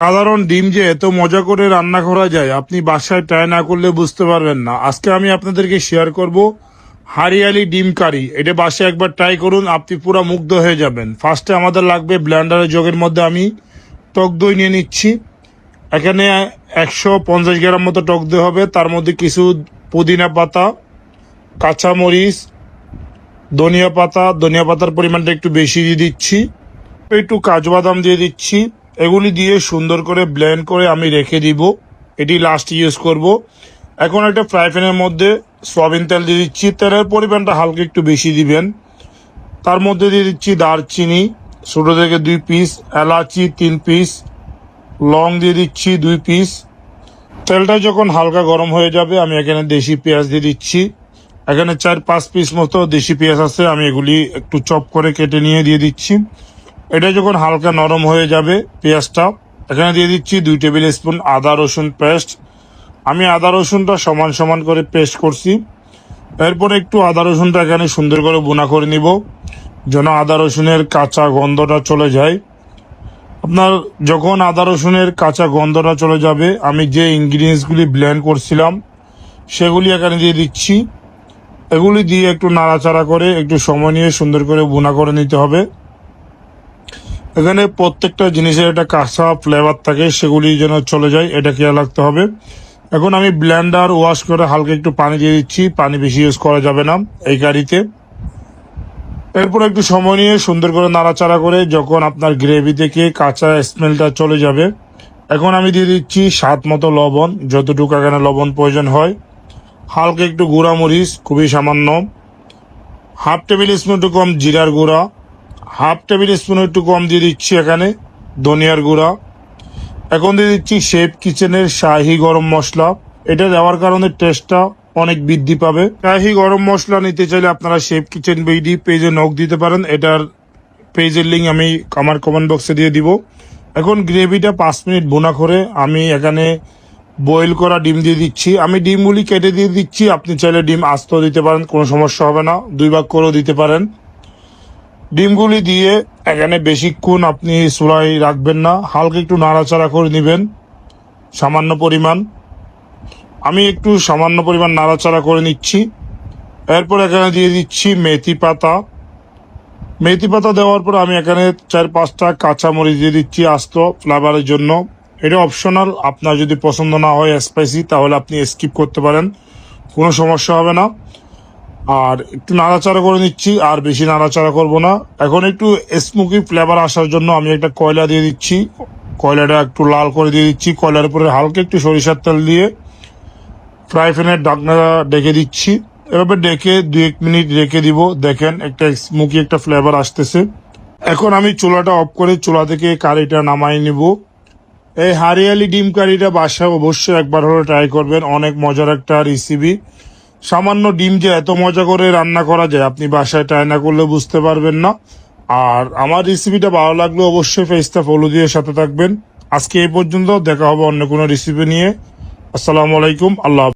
সাধারণ ডিম যে এত মজা করে রান্না করা যায়, আপনি বাসায় ট্রাই না করলে বুঝতে পারবেন না। আজকে আমি আপনাদেরকে শেয়ার করব হারিয়ালি ডিম কারি। এটা বাসায় একবার ট্রাই করুন, আপনি পুরো মুগ্ধ হয়ে যাবেন। ফার্স্টে আমাদের লাগবে ব্লেন্ডারের জগের মধ্যে আমি টক দই নিয়ে নিচ্ছি। এখানে একশো পঞ্চাশ গ্রাম মতো টক দই হবে, তার মধ্যে কিছু পুদিনা পাতা, কাঁচামরিচ, ধনিয়া পাতা। ধনিয়া পাতার পরিমাণটা একটু বেশি দিয়ে দিচ্ছি। একটু কাজু বাদাম দিয়ে দিচ্ছি। এগুলি দিয়ে সুন্দর করে ব্লেন্ড করে আমি রেখে দিব। এটি লাস্ট ইউজ করব। এখন একটা ফ্রাই প্যানের মধ্যে সয়াবিন তেল দিয়ে দিচ্ছি। তেলের পরিমাণটা হালকা একটু বেশি দিবেন। তার মধ্যে দিয়ে দিচ্ছি দারচিনি, ছোটো থেকে দুই পিস এলাচি তিন পিস লং দিয়ে দিচ্ছি দুই পিস তেলটা যখন হালকা গরম হয়ে যাবে, আমি এখানে দেশি পেঁয়াজ দিয়ে দিচ্ছি। এখানে চার পাঁচ পিস মতো দেশি পেঁয়াজ আছে, আমি এগুলি একটু চপ করে কেটে নিয়ে দিয়ে দিচ্ছি। এটা যখন হালকা নরম হয়ে যাবে পেঁয়াজটা, এখানে দিয়ে দিচ্ছি দুই টেবিল স্পুন আদা রসুন পেস্ট। আমি আদা রসুনটা সমান সমান করে পেস্ট করছি। এরপর একটু আদা রসুনটা এখানে সুন্দর করে বোনা করে নিব, যেন আদা রসুনের কাঁচা গন্ধটা চলে যায়। আপনার যখন আদা রসুনের কাঁচা গন্ধটা চলে যাবে, আমি যে ইনগ্রিডিয়েন্টসগুলি ব্লেন্ড করছিলাম, সেগুলি এখানে দিয়ে দিচ্ছি। এগুলি দিয়ে একটু নাড়াচাড়া করে একটু সময় নিয়ে সুন্দর করে বোনা করে নিতে হবে। এখানে প্রত্যেকটা জিনিসের একটা কাঁচা ফ্লেভার থাকে, সেগুলি যেন চলে যায়, এটা খেয়াল রাখতে হবে। এখন আমি ব্ল্যান্ডার ওয়াশ করে হালকা একটু পানি দিয়ে দিচ্ছি, পানি বেশি ইউজ করা যাবে না এই গাড়িতে। এরপর একটু সময় নিয়ে সুন্দর করে নাড়াচাড়া করে যখন আপনার গ্রেভি থেকে কাঁচা স্মেলটা চলে যাবে, এখন আমি দিয়ে দিচ্ছি স্বাদ মতো লবণ, যতটুকু এখানে লবণ প্রয়োজন হয়। হালকা একটু গুঁড়া মরিচ খুবই সামান্য। হাফ টেবিল স্পুন একটু কম জিরার গুঁড়া। হাফ টেবিল স্পুন একটু কম দিয়ে দিচ্ছি এখানে, ধনিয়ার গুঁড়া। এখন দিয়ে দিচ্ছি শেফ কিচেনের শাহি গরম মশলা। এটা দেওয়ার কারণে টেস্টটা অনেক বৃদ্ধি পাবে। শাহি গরম মশলা নিতে চাইলে আপনারা শেফ কিচেন বিডি পেজে নখ দিতে পারেন। এটার পেজের লিঙ্ক আমি আমার কমেন্ট বক্সে দিয়ে দিব। এখন গ্রেভিটা পাঁচ মিনিট বোনা করে আমি এখানে বয়েল করা ডিম দিয়ে দিচ্ছি। আমি ডিমগুলি কেটে দিয়ে দিচ্ছি। আপনি চাইলে ডিম আস্ত দিতে পারেন, কোনো সমস্যা হবে না। দুই ভাগ করেও দিতে পারেন। ডিমগুলি দিয়ে এখানে বেশিক্ষণ আপনি চুলাই রাখবেন না। হালকা একটু নাড়াচাড়া করে নেবেন। সামান্য পরিমাণ। আমি একটু সামান্য পরিমাণ নাড়াচাড়া করে নিচ্ছি। এরপর এখানে দিয়ে দিচ্ছি মেথি পাতা। মেথি পাতা দেওয়ার পর আমি এখানে চার পাঁচটা কাঁচা মরিচ দিয়ে দিচ্ছি আস্ত ফ্লেভারের জন্য। এটা অপশনাল আপনার যদি পছন্দ না হয় স্পাইসি তাহলে আপনি স্কিপ করতে পারেন। কোনো সমস্যা হবে না। আর একটু নাড়াচাড়া করে নিচ্ছি, আর বেশি নাড়াচাড়া করব না। এখন একটু স্মোকি ফ্লেভার আসার জন্য আমি একটা কয়লা দিয়ে দিচ্ছি। কয়লাটা একটু লাল করে দিয়ে দিচ্ছি। কয়লার উপরে হালকা একটু সরিষার তেল দিয়ে ফ্রাই প্যানের ডাকনা ডেকে দিচ্ছি। এভাবে ডেকে দু এক মিনিট রেখে দিব। দেখেন একটা স্মোকি একটা ফ্লেভার আসতেছে। এখন আমি চুলাটা অফ করে চুলা থেকে কারিটা নামাই নিব। এই হারিয়ালি ডিম কারিটা বাসায় অবশ্যই একবার হলে ট্রাই করবেন। অনেক মজার একটা রেসিপি সামান্য ডিম যে এত মজা করে রান্না করা যায়, আপনি বাসায় ট্রাই না করলে বুঝতে পারবেন না। আর আমার রেসিপিটা ভালো লাগলে অবশ্যই ফেসটা ফলো দিয়ে সাথে থাকবেন। আজকে এই পর্যন্ত দেখা হবে অন্য কোনো রেসিপি নিয়ে। আসসালামু আলাইকুম, আল্লাহ।